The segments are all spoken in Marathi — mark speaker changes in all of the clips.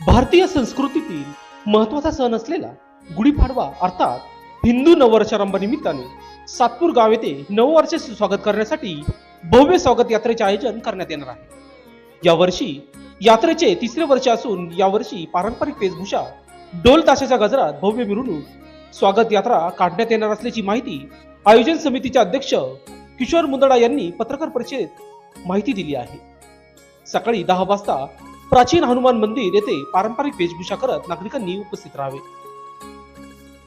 Speaker 1: भारतीय संस्कृतीतील महत्त्वाचा सण असलेला गुढीपाडवा अर्थात हिंदू नववर्षारंभ निमित्ताने सातपूर गाव येथे नववर्षाचे स्वागत करण्यासाठी भव्य स्वागत यात्रेचे आयोजन करण्यात येणार आहे. यावर्षी यात्रेचे तिसरे वर्ष असून यावर्षी पारंपरिक वेशभूषा डोल ताशाच्या गजरात भव्य मिरवणूक स्वागत यात्रा काढण्यात येणार असल्याची माहिती आयोजन समितीचे अध्यक्ष किशोर मुंदडा यांनी पत्रकार परिषदेत माहिती दिली आहे. सकाळी दहा वाजता प्राचीन हनुमान मंदिर येथे पारंपरिक वेशभूषा करत नागरिकांनी उपस्थित राहावे.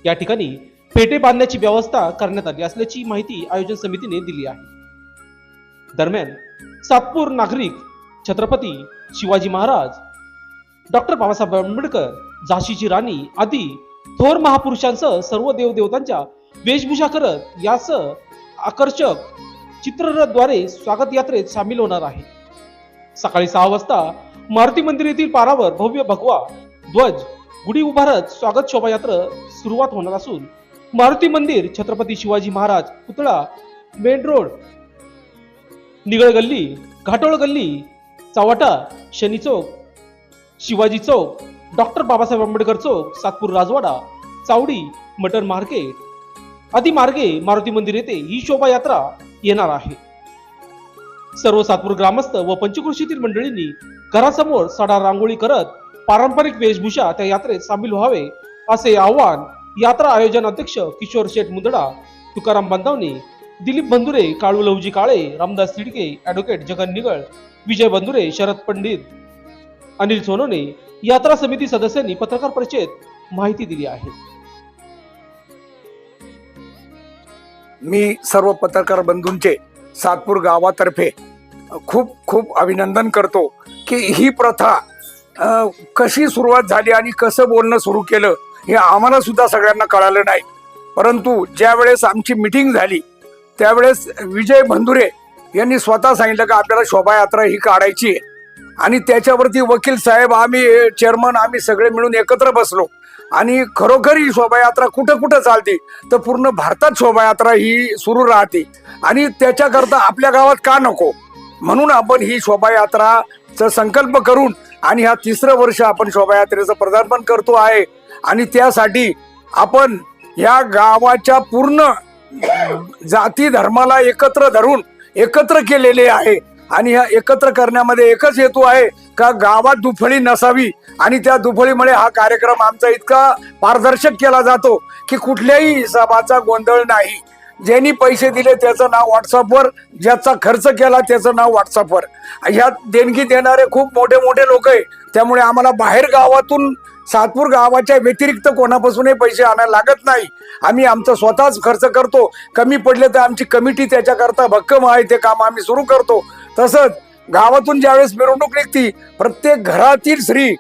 Speaker 1: या ठिकाणी पेटे बांधण्याची व्यवस्था करण्यात आली असल्याची माहिती आयोजन समितीने दिली आहे. दरम्यान सातपूर नागरिक छत्रपती शिवाजी महाराज डॉक्टर बाबासाहेब आंबेडकर झाशीची राणी आदी थोर महापुरुषांसह सर्व देवदेवतांच्या वेशभूषा करत यासह आकर्षक चित्ररथद्वारे स्वागत यात्रेत सामील होणार आहे. सकाळी सहा वाजता मारुती मंदिर येथील पारावर भव्य भगवा ध्वज गुढी उभारत स्वागत शोभायात्रा सुरुवात होणार असून मारुती मंदिर छत्रपती शिवाजी महाराज पुतळा मेन रोड निगळ गल्ली घाटोळ गल्ली चावाटा शनी चौक शिवाजी चौक डॉक्टर बाबासाहेब आंबेडकर चौक सातपूर राजवाडा चावडी मटन मार्केट आदी मार्गे मारुती मंदिर येथे ही शोभायात्रा येणार आहे. सर्व सातपूर ग्रामस्थ व पंचकृषीतील मंडळींनी घरासमोर सडा रांगोळी करत पारंपरिक वेशभूषा त्या यात्रेत सामील व्हावे असे आवाहन यात्रा आयोजन अध्यक्ष किशोर शेठ मुंदडा तुकाराम बंदावणे दिलीप बंधुरे काळू लवजी काळे रामदास तिडके ॲडव्होकेट जगन निगळ विजय बंधुरे शरद पंडित अनिल सोनोने यात्रा समिती सदस्यांनी पत्रकार परिषदेत माहिती दिली आहे.
Speaker 2: मी सर्व पत्रकार बंधूंचे सातपूर गावातर्फे खूप खूप अभिनंदन करतो. की ही प्रथा कशी सुरुवात झाली आणि कसं बोलणं सुरू केलं हे आम्हाला सुद्धा सगळ्यांना कळालं नाही. परंतु ज्या वेळेस आमची मिटिंग झाली त्यावेळेस विजय भंदुरे यांनी स्वतः सांगितलं की आपल्याला शोभायात्रा ही काढायची आहे. आणि त्याच्यावरती वकील साहेब आम्ही चेअरमन आम्ही सगळे मिळून एकत्र बसलो. आणि खरोखर ही शोभायात्रा कुठं कुठं चालते? तर पूर्ण भारतात शोभायात्रा ही सुरू राहते. आणि त्याच्याकरता आपल्या गावात का नको? म्हणून आपण ही शोभायात्रा संकल्प करून आणि हा तिसरं वर्ष आपण शोभायात्रेचं पदार्पण करतो आहे. आणि त्यासाठी आपण या गावाच्या पूर्ण जाती धर्माला एकत्र धरून एकत्र केलेले आहे. आणि ह्या एकत्र करण्यामध्ये एकच हेतू आहे का गावात दुफळी नसावी आणि त्या दुफळीमुळे हा कार्यक्रम आमचा इतका पारदर्शक केला जातो की कुठल्याही हिसाबाचा गोंधळ नाही. ज्यांनी पैसे दिले त्याचं नाव व्हॉट्सअपवर ज्याचा खर्च केला त्याचं नाव व्हॉट्सअपवर ह्यात देणगी देणारे खूप मोठे मोठे लोक आहे त्यामुळे आम्हाला बाहेर गावातून सातपूर गावाच्या व्यतिरिक्त कोणापासूनही पैसे आणायला लागत नाही. आम्ही आमचा स्वतःच खर्च करतो. कमी पडले तर आमची कमिटी त्याच्याकरता भक्कम आहे ते काम आम्ही सुरू करतो. तसंच गावातून ज्यावेळेस मिरवणूक निघती प्रत्येक घरातील स्त्री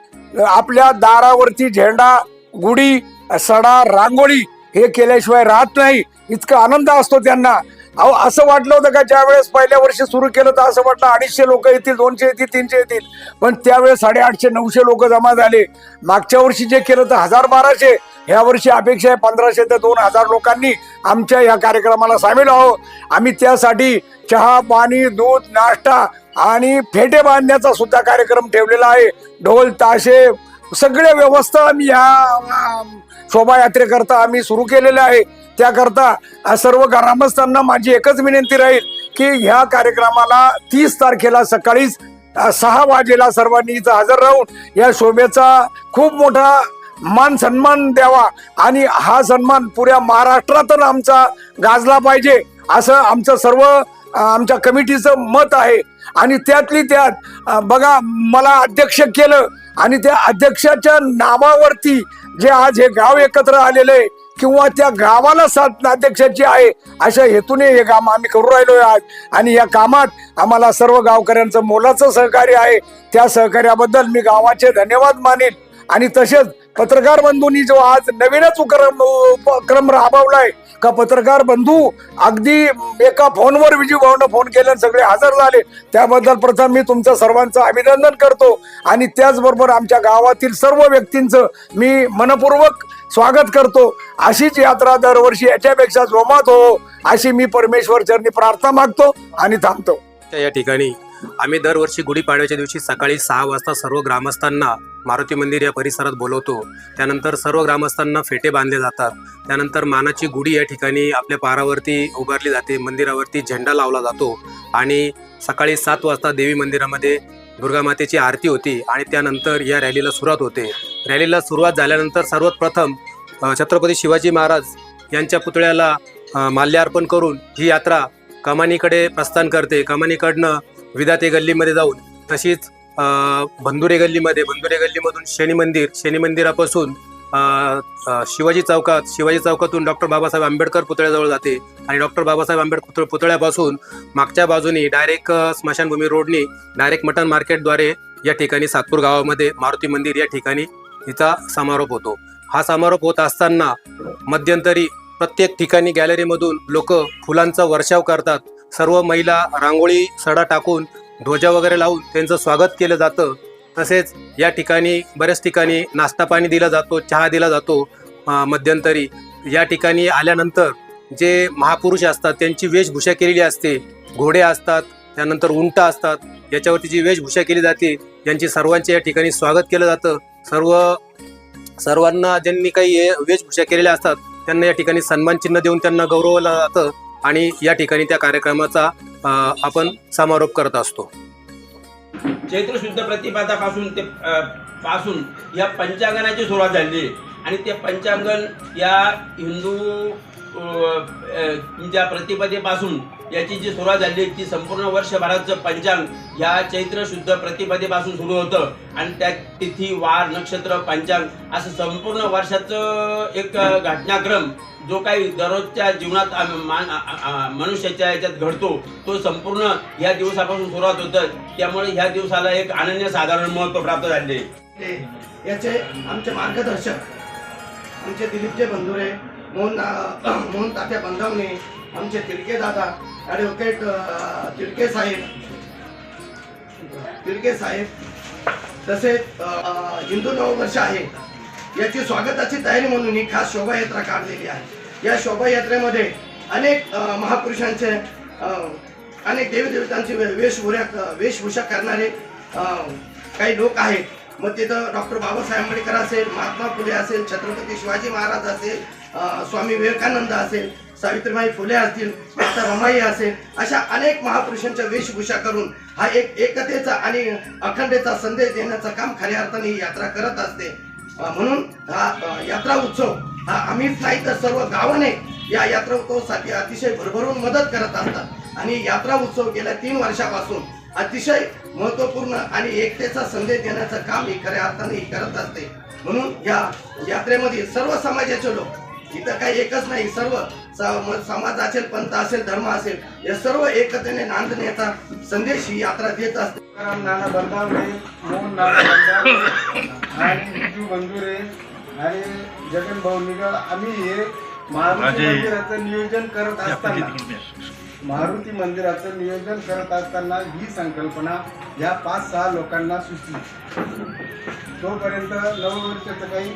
Speaker 2: आपल्या दारावरती झेंडा गुढी सडा रांगोळी हे केल्याशिवाय राहत नाही. इतका आनंद असतो त्यांना. अहो असं वाटलं होतं का ज्या वेळेस पहिल्या वर्षी सुरू केलं तर असं वाटलं अडीचशे लोक येतील दोनशे येतील तीनशे येतील. पण त्यावेळेस साडेआठशे नऊशे लोक जमा झाले. मागच्या वर्षी जे केलं तर हजार बाराशे. ह्या वर्षी अपेक्षा आहे पंधराशे ते दोन हजार लोकांनी आमच्या या कार्यक्रमाला सामील आहो आम्ही त्यासाठी चहा पाणी दूध नाश्ता आणि फेटे बांधण्याचा सुद्धा कार्यक्रम ठेवलेला आहे. ढोल ताशे सगळे व्यवस्था आम्ही या शोभायात्रेकरता आम्ही सुरू केलेलं आहे. त्याकरता सर्व ग्रामस्थांना माझी एकच विनंती राहील की ह्या कार्यक्रमाला तीस तारखेला सकाळीच सहा वाजेला सर्वांनी इथं हजर राहून या शोभेचा खूप मोठा मान सन्मान द्यावा आणि हा सन्मान पुऱ्या महाराष्ट्रातून आमचा गाजला पाहिजे असं आमचं सर्व आमच्या कमिटीचं मत आहे. आणि त्यातली त्यात बघा मला अध्यक्ष केलं आणि त्या अध्यक्षाच्या नावावरती जे आज हे गाव एकत्र आलेलं आहे किंवा त्या गावाला साथ अध्यक्षाची आहे अशा हेतूने हे काम आम्ही करू राहिलो आज. आणि या कामात आम्हाला सर्व गावकऱ्यांचं मोलाचं सहकार्य आहे. त्या सहकार्याबद्दल मी गावाचे धन्यवाद मानेन. आणि तसेच पत्रकार बंधूंनी जो आज नवीनच उपक्रम उपक्रम राबवलाय का पत्रकार बंधू अगदी एका फोनवर विजय भाऊनं फोन केले सगळे हजर झाले. त्याबद्दल प्रथम मी तुमचं सर्वांचं अभिनंदन करतो आणि त्याचबरोबर आमच्या गावातील सर्व व्यक्तींचं मी मनपूर्वक स्वागत करतो. अशीच यात्रा दरवर्षी याच्यापेक्षा जोमात हो अशी मी परमेश्वर चरणी प्रार्थना मागतो आणि थांबतो.
Speaker 3: त्या या ठिकाणी आम्ही दरवर्षी गुढीपाडव्याच्या दिवशी सकाळी सहा वाजता सर्व ग्रामस्थांना मारुती मंदिर या परिसरात बोलवतो. त्यानंतर सर्व ग्रामस्थांना फेटे बांधले जातात. त्यानंतर मानाची गुढी या ठिकाणी आपल्या पारावरती उभारली जाते. मंदिरावरती झेंडा लावला जातो. आणि सकाळी सात वाजता देवी मंदिरामध्ये दुर्गा मातेची आरती होती आणि त्यानंतर या रॅलीला सुरुवात होते. रॅलीला सुरुवात झाल्यानंतर सर्वात प्रथम छत्रपती शिवाजी महाराज यांच्या पुतळ्याला माल्यार्पण करून ही यात्रा कमानीकडे प्रस्थान करते. कमानीकडनं विदाते गल्लीमध्ये जाऊन तशीच बंधुरे गल्लीमध्ये बंधुरे गल्लीमधून शनी मंदिर शनी मंदिरापासून शिवाजी चौकात शिवाजी चौकातून डॉक्टर बाबासाहेब आंबेडकर पुतळ्याजवळ जाते. आणि डॉक्टर बाबासाहेब आंबेडकर पुतळ्यापासून मागच्या बाजूनी डायरेक्ट स्मशानभूमी रोडनी डायरेक्ट मटन मार्केटद्वारे या ठिकाणी सातपूर गावामध्ये मारुती मंदिर या ठिकाणी तिचा समारोप होतो. हा समारोप होत असताना मध्यंतरी प्रत्येक ठिकाणी गॅलरीमधून लोक फुलांचा वर्षाव करतात. सर्व महिला रांगोळी सडा टाकून ध्वजा वगैरे लावून त्यांचं स्वागत केलं जातं. तसेच या ठिकाणी बऱ्याच ठिकाणी नाश्ता पाणी दिला जातो चहा दिला जातो मध्यंतरी. या ठिकाणी आल्यानंतर जे महापुरुष असतात त्यांची वेशभूषा केलेली असते. घोडे असतात त्यानंतर उंट असतात. याच्यावरती जी वेशभूषा केली जाते यांची सर्वांचे या ठिकाणी स्वागत केलं जातं. सर्व सर्वांना ज्यांनी काही हे वेशभूषा केलेल्या असतात त्यांना या ठिकाणी सन्मान चिन्ह देऊन त्यांना गौरवलं जातं. आणि या ठिकाणी त्या कार्यक्रमाचा आपण समारोप करत असतो.
Speaker 4: चैत्र शुद्ध प्रतिपादापासून ते पासून या पंचांगणाची सुरुवात झाली. आणि ते पंचांगण या हिंदू ज्या प्रतिपदेपासून याची जी सुरुवात झाली ती संपूर्ण वर्षभराचं पंचांग ह्या चैत्र शुद्ध प्रतिपदेपासून सुरू होतं. आणि त्या तिथी वार नक्षत्र पंचांग असं संपूर्ण वर्षाचं एक घटनाक्रम जो काही दररोजच्या जीवनात मान- मनुष्याच्या याच्यात घडतो तो संपूर्ण ह्या दिवसापासून सुरुवात होतं. त्यामुळे ह्या दिवसाला एक अनन्यसाधारण महत्त्व प्राप्त झाले.
Speaker 5: याचे आमचे मार्गदर्शक आमचे दिलीपचे बंधुरे मोहन मोहन तात्या बंधवणे आमचे तिडके दादा ॲडव्होकेट तिडके साहेब. तिडके साहेब. तसेच हिंदू नववर्ष आहे. याची स्वागताची तयारी म्हणून ही खास शोभायात्रा काढलेली आहे. या शोभायात्रेमध्ये अनेक महापुरुषांचे अनेक देवीदेवतांची वे- वेशभूषा वेशभूषा करणारे काही लोक आहेत. मग तिथं डॉक्टर बाबासाहेब आंबेडकर असेल महात्मा फुले असेल छत्रपती शिवाजी महाराज असेल स्वामी विवेकानंद असेल सावित्रीबाई फुले असतील माता रमाई असेल अशा अनेक महापुरुषांच्या वेशभूषा करून हा एक एकतेचा आणि अखंडतेचा संदेश देण्याचं काम खऱ्या अर्थाने ही यात्रा करत असते. म्हणून हा यात्रा उत्सव हा आम्हीच नाही तर सर्व गावाने या यात्रा उत्सवासाठी अतिशय भरभरून मदत करत असतात. आणि यात्रा उत्सव गेल्या तीन वर्षापासून अतिशय महत्त्वपूर्ण आणि एकतेचा संदेश देण्याचं काम ही खऱ्या अर्थाने ही करत असते. म्हणून या यात्रेमध्ये सर्व समाजाचे लोक इथं काही एकच नाही सर्व समाज असेल पंथ असेल धर्म असेल या सर्व एकतेने नांदण्याचा संदेश ही यात्रा देत असते.
Speaker 6: नाना बंधावणे मोहन नाना बंधावणे आणि विजू बंधुरे आणि जगन भाऊ निगळ आम्ही हे मारुती मंदिराचं नियोजन करत असताना मारुती मंदिराचं नियोजन करत असताना ही संकल्पना या पाच सहा लोकांना सुचली. तोपर्यंत नववर्षाचं काही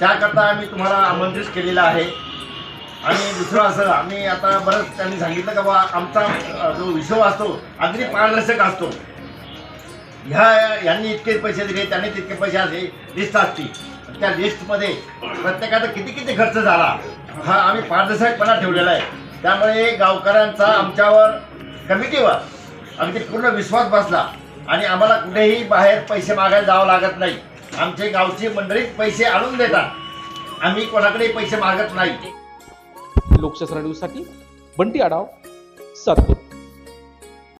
Speaker 7: त्याकरता आम्ही तुम्हाला आमंत्रित केलेलं आहे. आणि दुसरं असं आम्ही आता बरंच त्यांनी सांगितलं का बा आमचा जो विषय असतो अगदी पारदर्शक असतो. ह्या यांनी इतके पैसे दिले त्यांनी तितके पैसे असे लिस्ट असती त्या लिस्टमध्ये प्रत्येकाचा किती किती खर्च झाला हा आम्ही पारदर्शकपणा ठेवलेला आहे. त्यामुळे गावकऱ्यांचा आमच्यावर कमिटीवर अगदी पूर्ण विश्वास बसला. आणि आम्हाला कुठेही बाहेर पैसे मागायला जावं लागत नाही. आमचे गावची मंडळीत पैसे आणून देतात. आम्ही कोणाकडे पैसे मागत नाही.
Speaker 1: लोकशास्त्र न्यूजसाठी बंटी आढाव सातपूर